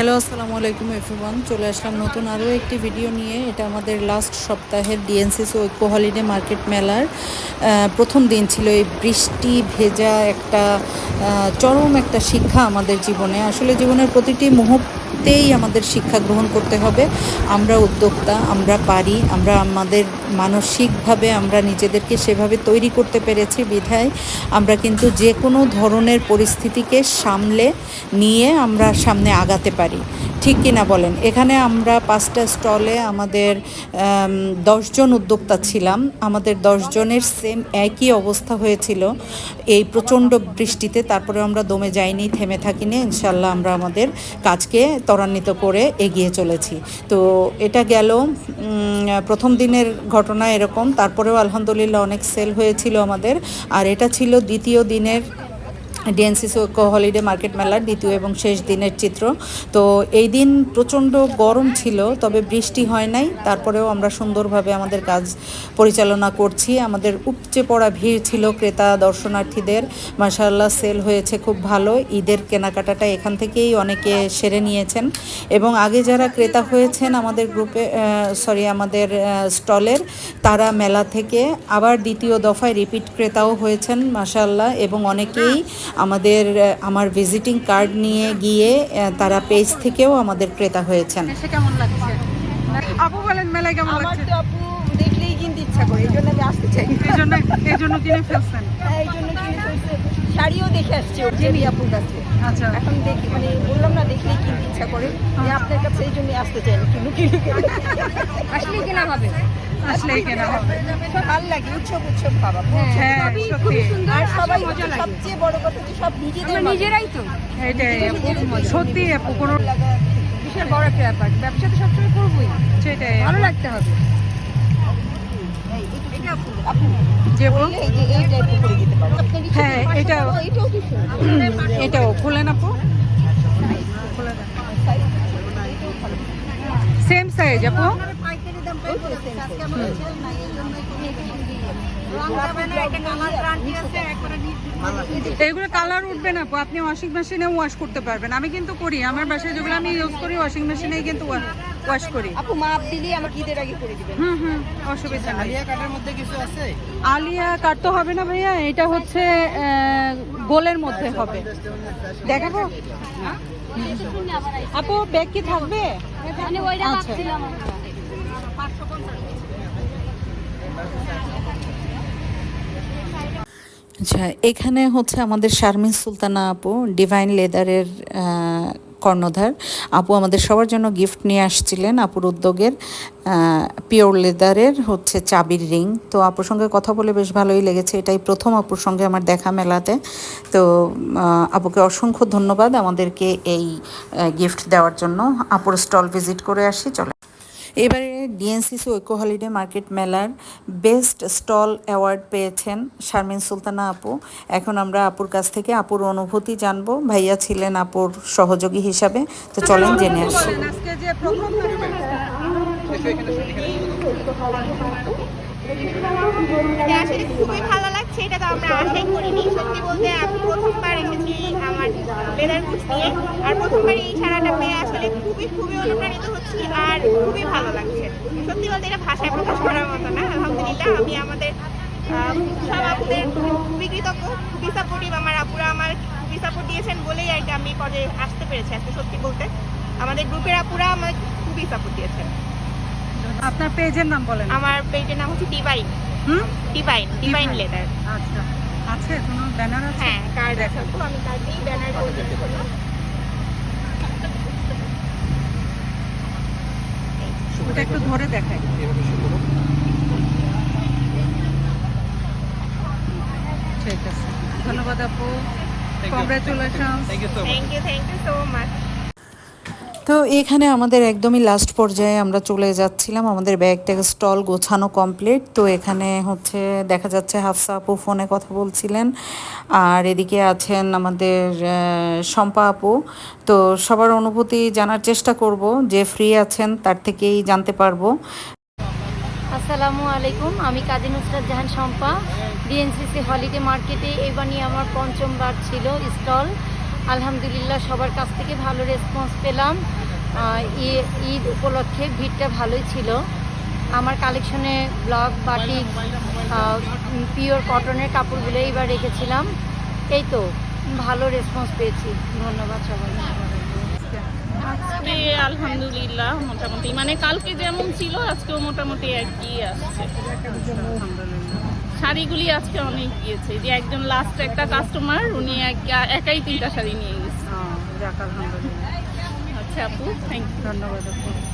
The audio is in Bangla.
হ্যালো, আসসালামু আলাইকুম এফিবান চলে আসলাম নতুন আরও একটি ভিডিও নিয়ে। এটা আমাদের লাস্ট সপ্তাহের ডিএনসিসি ঐক্য হলিডে মার্কেট মেলার প্রথম দিন ছিল এই বৃষ্টি ভেজা একটা চরম একটা শিক্ষা আমাদের জীবনে। আসলে জীবনের প্রতিটি মুহূর্তেই আমাদের শিক্ষা গ্রহণ করতে হবে। আমরা উদ্যোক্তা, আমরা পারি, আমরা আমাদের মানসিকভাবে আমরা নিজেদেরকে সেভাবে তৈরি করতে পেরেছি বিধায়। আমরা কিন্তু যে কোনো ধরনের পরিস্থিতিকে সামলে নিয়ে আমরা সামনে আগাতে পারি। ঠিক কিনা বলেন। এখানে আমরা পাঁচটা স্টলে আমাদের আম, দশজন উদ্যোক্তা ছিলাম। আমাদের দশজনের সেম একই অবস্থা হয়েছিল। এই প্রচণ্ড বৃষ্টিতে তারপরে আমরা দমে যাইনি থেমে থাকিনি। ইনশাল্লাহ আমরা আমাদের কাজকে ত্বরান্বিত করে এগিয়ে চলেছি। তো এটা গেল প্রথম দিনের ঘটনা এরকম। তারপরেও আলহামদুলিল্লাহ অনেক সেল হয়েছিল আমাদের। আর এটা ছিল দ্বিতীয় দিনের ডিএনসিসি ঐক্য হলিডে মার্কেট মেলার দ্বিতীয় এবং শেষ দিনের চিত্র। তো এই দিন প্রচণ্ড গরম ছিল, তবে বৃষ্টি হয় নাই। তারপরেও আমরা সুন্দরভাবে আমাদের কাজ পরিচালনা করছি। আমাদের উপচে পড়া ভিড় ছিল ক্রেতা, দর্শনার্থীদের। মাসাল্লাহ সেল হয়েছে খুব ভালো। ঈদের কেনাকাটাটা এখান থেকেই অনেকে সেরে নিয়েছেন। এবং আগে যারা ক্রেতা হয়েছেন আমাদের গ্রুপে সরি আমাদের স্টলের, তারা মেলা থেকে আবার দ্বিতীয় দফায় রিপিট ক্রেতাও হয়েছেন মাসাল্লাহ এবং অনেকেই আমাদের আমার ভিজিটিং কার্ড নিয়ে গিয়ে তারা পেজ থেকেও আমাদের ক্রেতা হয়েছেন। কেমন আপু বলেন মেলায় কেমন লাগছে? আপু দেখলেই কিনতে ইচ্ছা করে এই জন্য আমি আসতে চাই। এই জন্য এই জন্য কিনে ফেলছেন? হ্যাঁ, এই জন্য কিনে ফেলছে। শাড়িও দেখে আসছি জেনি আপুর কাছে। আচ্ছা। এখন দেখি মানে বললাম না দেখলেই করে। যে আপনার কাছে এই জন্য আসতে চাই না কিনু কিনে আসলে কেনা হবে। আসলেই কেনা হবে। ভালো লাগে উৎসব উৎসব ভাবা হ্যাঁ আর সবাই সবচেয়ে বড় কথা যে সব নিজেদের নিজেরাই তো। এটাই সত্যি কোনো বিশাল বড় একটা ব্যাপার। ব্যবসা তো সবসময় করবোই। সেটাই ভালো লাগতে হবে। হ্যাঁ সুন্দর এটাও খুলেন আপু। সেম সাইজ আপু এগুলো কালার উঠবে না আপু আপনি ওয়াশিং মেশিনে ওয়াশ করতে পারবেন। আমি কিন্তু করি আমার বাসায় যেগুলো আমি ইউজ করি ওয়াশিং মেশিনেই কিন্তু ওয়াশ করি। আপু মাপ দিলেই আমাকে ঈদের আগে করে দিবেন। হুম হুম অসুবিধা নেই। আলিয়া কার্ডের মধ্যে কিছু আছে? আলিয়া কাট তো হবে না ভাইয়া এটা হচ্ছে গোলের মধ্যে হবে। দেখাবো? আপু ব্যাগ কি থাকবে? আচ্ছা। আচ্ছা এখানে হচ্ছে আমাদের শারমিন সুলতানা আপু ডিভাইন লেদারের কর্ণধার। আপু আমাদের সবার জন্য গিফট নিয়ে আসছিলেন আপুর উদ্যোগের পিওর লেদারের হচ্ছে চাবির রিং তো আপুর সঙ্গে কথা বলে বেশ ভালোই লেগেছে। এটাই প্রথম আপুর সঙ্গে আমার দেখা মেলাতে। তো আপুকে অসংখ্য ধন্যবাদ আমাদেরকে এই গিফট দেওয়ার জন্য। আপুর স্টল ভিজিট করে আসি চলে এবারে ডিএনসিসি ঐক্য হলিডে মার্কেট মেলার বেস্ট স্টল অ্যাওয়ার্ড পেয়েছেন শারমিন সুলতানা আপু। এখন আমরা আপুর কাছ থেকে আপুর অনুভূতি জানব। ভাইয়া ছিলেন আপুর সহযোগী হিসাবে। তো চলেন জেনে আসি। খুবই ভালো লাগছে, এটা তো আমরা আশাই করিনি। সত্যি বলতে আমি প্রথমবার এসেছি লেদার বুটস নিয়ে আর প্রথমবার এই সারাটা পেয়ে আসলে খুবই খুবই অনুপ্রাণিত হচ্ছি আর খুবই ভালো লাগছে। সত্যি বলতে এটা ভাষায় প্রকাশ করার মতো না আলহামদুলিল্লাহ। আমি আমাদের সব আপুদের খুবই কৃতজ্ঞ খুবই সাপোর্টিভ আমার আপুরা আমার খুবই সাপোর্ট দিয়েছেন বলেই আর কি আমি এই আসতে পেরেছি আজকে সত্যি বলতে। আমাদের গ্রুপের আপুরা আমাকে খুবই সাপোর্ট দিয়েছেন। আপনার পেজের নাম বলেন। আমার পেজের নাম হচ্ছে ডিভাইন হুম? ডিভাইন ডিভাইন লেদার আচ্ছা। আছে? কোনো ব্যানার আছে? হ্যাঁ কার্ড দেখাবো আমি কার্ড দিয়েই ব্যানার করে দিতে ওটা একটু ধরে দেখাই। ঠিক আছে। ধন্যবাদ আপু। Congratulation thank you thank you so much তো এখানে আমাদের একদমই লাস্ট পর্যায়ে আমরা চলে যাচ্ছিলাম। আমাদের ব্যাগ ট্যাগ স্টল গোছানো কমপ্লিট তো এখানে হচ্ছে দেখা যাচ্ছে হাফসা আপু ফোনে কথা বলছিলেন। আর এদিকে আছেন আমাদের শম্পা আপু। তো সবার অনুভূতি জানার চেষ্টা করব যে ফ্রি আছেন তার থেকেই জানতে পারব। আসসালামু আলাইকুম, আমি কাজী নুসরাত জাহান শম্পা। ডিএনসিসি হলিডে মার্কেটে এবার নিয়ে আমার পঞ্চমবার ছিল স্টল আলহামদুলিল্লাহ সবার কাছ থেকে ভালো রেসপন্স পেলাম। ঈদ উপলক্ষে ভিড়টা ভালোই ছিল। আমার কালেকশনে ব্লক বাটিক পিওর কটনের কাপড়গুলো এইবার রেখেছিলাম। এই তো ভালো রেসপন্স পেয়েছি। ধন্যবাদ সবাই আজকে আলহামদুলিল্লাহ মোটামুটি। মানে কালকে যেমন ছিল আজকেও মোটামুটি একই আসছে। শাড়িগুলি আজকে অনেক গিয়েছে। যে একজন লাস্ট একটা কাস্টমার উনি একা- একাই তিনটা শাড়ি নিয়ে গেছে। আচ্ছা আপু থ্যাংক ইউ ধন্যবাদ আপু।